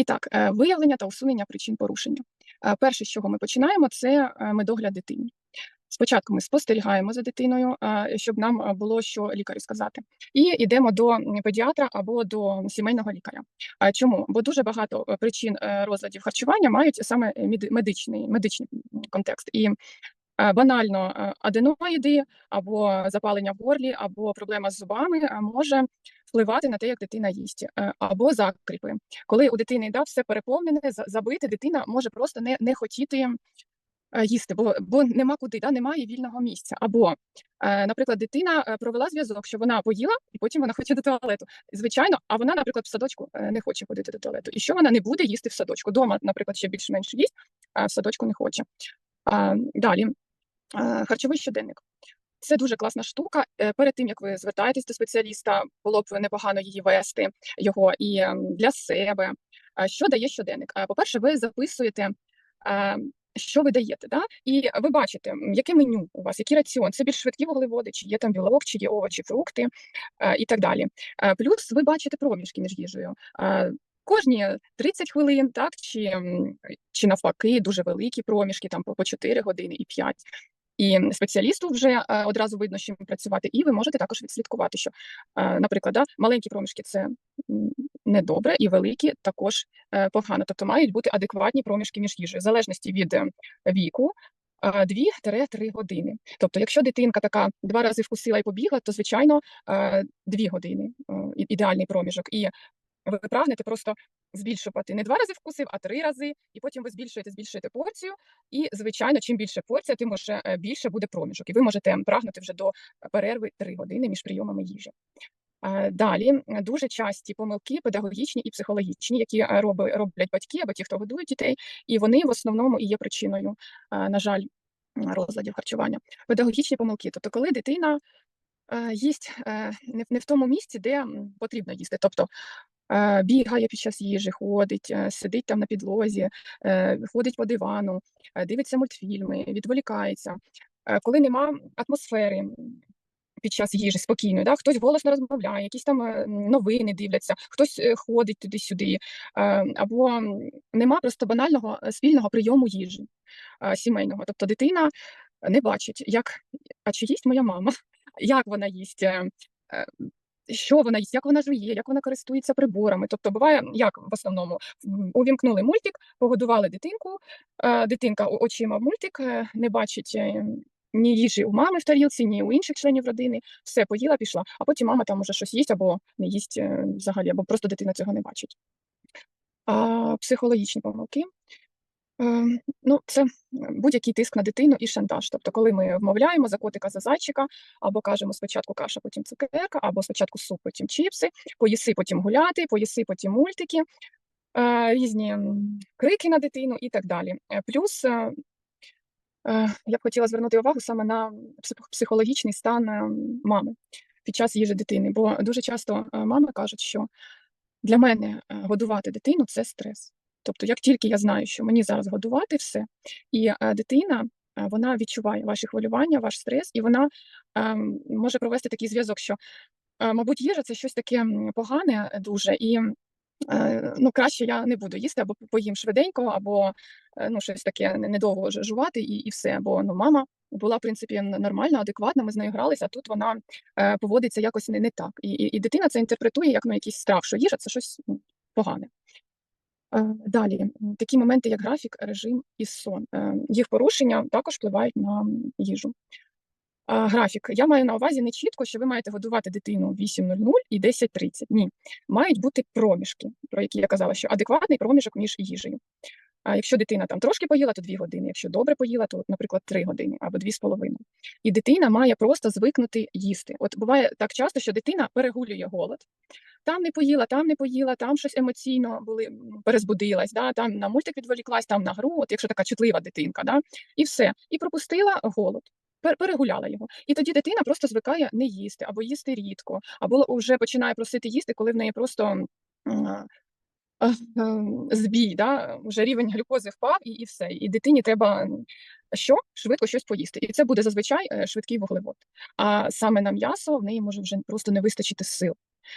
І так, е, виявлення та усунення причин порушення. Е, Перше, з чого ми починаємо, це е, медогляд дитини. Спочатку ми спостерігаємо за дитиною, щоб нам було що лікарю сказати, і йдемо до педіатра або до сімейного лікаря. Чому? Бо дуже багато причин розладів харчування мають саме медичний, медичний контекст. І банально е, аденоїди або запалення в горлі, або проблема з зубами е, може впливати на те, як дитина їсть, е, або закріпи. Коли у дитини да, все переповнене, за- забите, дитина може просто не, не хотіти е, їсти, бо, бо нема куди, да, немає вільного місця. Або, е, наприклад, дитина е, провела зв'язок, що вона поїла, і потім вона хоче до туалету. Звичайно, а вона, наприклад, в садочку е, не хоче ходити до туалету. І що вона не буде їсти в садочку? Дома, наприклад, ще більш-менш їсть, а в садочку не хоче. А, далі, е, харчовий щоденник. Це дуже класна штука. Е, Перед тим як ви звертаєтесь до спеціаліста, було б непогано її вести його і ем, для себе. Що дає щоденник? А, По-перше, ви записуєте. е, Що ви даєте, да? і ви бачите, яке меню у вас, який раціон, це більш швидкі вуглеводи, чи є там білок, чи є овочі, фрукти е, і так далі. Е, Плюс ви бачите проміжки між їжею. Е, Кожні 30 хвилин, так, чи, чи навпаки, дуже великі проміжки, там по 4 години і 5. І спеціалісту вже е, одразу видно, чим працювати, і ви можете також відслідкувати, що, е, наприклад, да, маленькі проміжки це недобре, і великі також е, погано. Тобто мають бути адекватні проміжки між їжею, в залежності від віку. 2-3 години. Тобто, якщо дитинка така два рази вкусила і побігла, то звичайно 2 години ідеальний проміжок. І ви прагнете просто збільшувати не два рази вкусив, а три рази, і потім ви збільшуєте, збільшуєте порцію. І, звичайно, чим більше порція, тим уже е, більше буде проміжок. І ви можете прагнути вже до перерви 3 години між прийомами їжі. Е, Далі дуже часті помилки педагогічні і психологічні, які е, роблять батьки або ті, хто годують дітей, і вони в основному і є причиною, на жаль, розладів харчування. Педагогічні помилки, тобто, коли дитина їсть не в тому місці, де потрібно їсти. Тобто бігає під час їжі, ходить, е, сидить там на підлозі, е, ходить по дивану, е, дивиться мультфільми, відволікається. Е, Коли нема атмосфери під час їжі спокійної, да? хтось голосно розмовляє, якісь там е, новини дивляться, хтось е, ходить туди-сюди, е, або нема просто банального е, спільного прийому їжі е, сімейного. Тобто дитина не бачить, як, а чи їсть моя мама, як вона їсть. Що вона їсть, як вона жує, як вона користується приборами. Тобто, буває, як в основному увімкнули мультик, погодували дитинку, е, дитинка очима мультик е, не бачить е, ні їжі у мами в тарілці, ні у інших членів родини. Все поїла, пішла, а потім мама там уже щось їсть або не їсть взагалі, або просто дитина цього не бачить. А, психологічні помилки. Е, Ну, це будь-який тиск на дитину і шантаж. Тобто, коли ми вмовляємо за котика за зайчика, або кажемо спочатку каша, потім цукерка, або спочатку суп, потім чіпси, поїси, потім гуляти, поїси, потім мультики, е, різні крики на дитину і так далі. Е, Плюс е, я б хотіла звернути увагу саме на психологічний стан мами під час їжі дитини, бо дуже часто мами кажуть, що для мене годувати дитину це стрес. Тобто, як тільки я знаю, що мені зараз годувати все, і е, дитина е, вона відчуває ваші хвилювання, ваш стрес, і вона ем, може провести такий зв'язок, що, е, мабуть, їжа це щось таке погане дуже, і ну, краще я не буду їсти, або поїм швиденько, або ну, щось таке недовго жувати, і, і все. Бо ну, мама була, в принципі, нормальна, адекватна, ми з нею гралися, а тут вона поводиться якось не, не так. І, і, і дитина це інтерпретує як ну, якийсь страх, що їжа це щось погане. Е, Далі, такі моменти, як графік, режим і сон. Е, Їх порушення також впливають на їжу. Графік. Я маю на увазі не чітко, що ви маєте годувати дитину 8.00 і 10.30. Ні, мають бути проміжки, про які я казала, що адекватний проміжок між їжею. А якщо дитина там трошки поїла, то 2 години. Якщо добре поїла, то, наприклад, 3 години або 2,5. І дитина має просто звикнути їсти. От буває так часто, що дитина перегулює голод. Там не поїла, там не поїла, там щось емоційно були, перезбудилась, да, там на мультик відволіклась, там на гру, от якщо така чутлива дитинка, да, і все. І пропустила голод. пер- Перегуляла його, і тоді дитина просто звикає не їсти або їсти рідко, або вже починає просити їсти, коли в неї просто збій, да? вже рівень глюкози впав, і, і все. І дитині треба що? Швидко щось поїсти. І це буде зазвичай е, швидкий вуглевод. А саме на м'ясо в неї може вже просто не вистачити сил.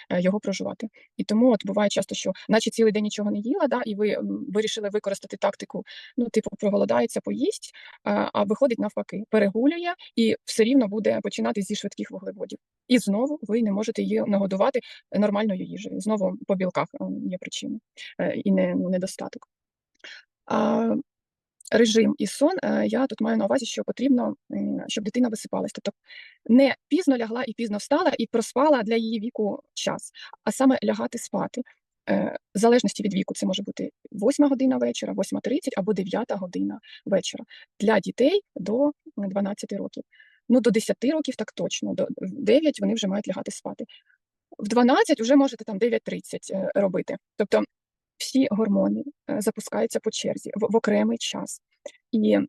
Е, його проживати. І тому от буває часто, що наче цілий день нічого не їла, да, і ви вирішили використати тактику, ну, типу, проголодається, поїсть, а, виходить навпаки, перегулює і все рівно буде починати зі швидких вуглеводів. І знову ви не можете її нагодувати нормальною їжею. Знову по білках е, є причини е, і не, недостаток. А, режим і сон, е, я тут маю на увазі, що потрібно, щоб дитина висипалась. Тобто не пізно лягла і пізно встала і проспала для її віку час, а саме лягати спати. Е, В залежності від віку це може бути 8 година вечора, 8.30 або 9 година вечора для дітей до 12 років. Ну, до 10 років так точно, до в 9 вони вже мають лягати спати. В 12 вже можете там 9.30 е, робити. Тобто всі гормони е, запускаються по черзі в, окремий час. І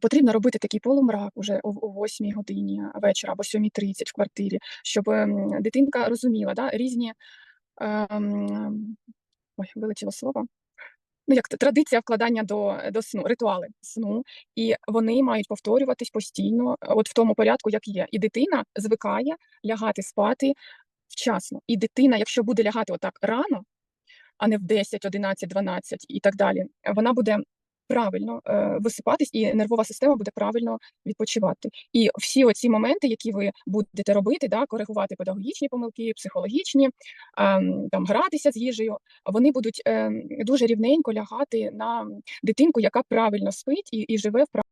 потрібно робити такий полумрак уже о, о 8 годині вечора або 7.30 в квартирі, щоб ем, дитинка розуміла да, різні ем, ой, вилетіло слово. Ну, як традиція вкладання до, до сну, ритуали сну, і вони мають повторюватись постійно, от в тому порядку, як є. І дитина звикає лягати спати вчасно. І дитина, якщо буде лягати отак рано, а не в 10, 11, 12 і так далі, вона буде правильно е, висипатись, і нервова система буде правильно відпочивати. І всі оці моменти, які ви будете робити, да, коригувати педагогічні помилки, психологічні, ем, там гратися з їжею, вони будуть ем, дуже рівненько лягати на дитинку, яка правильно спить і, і живе в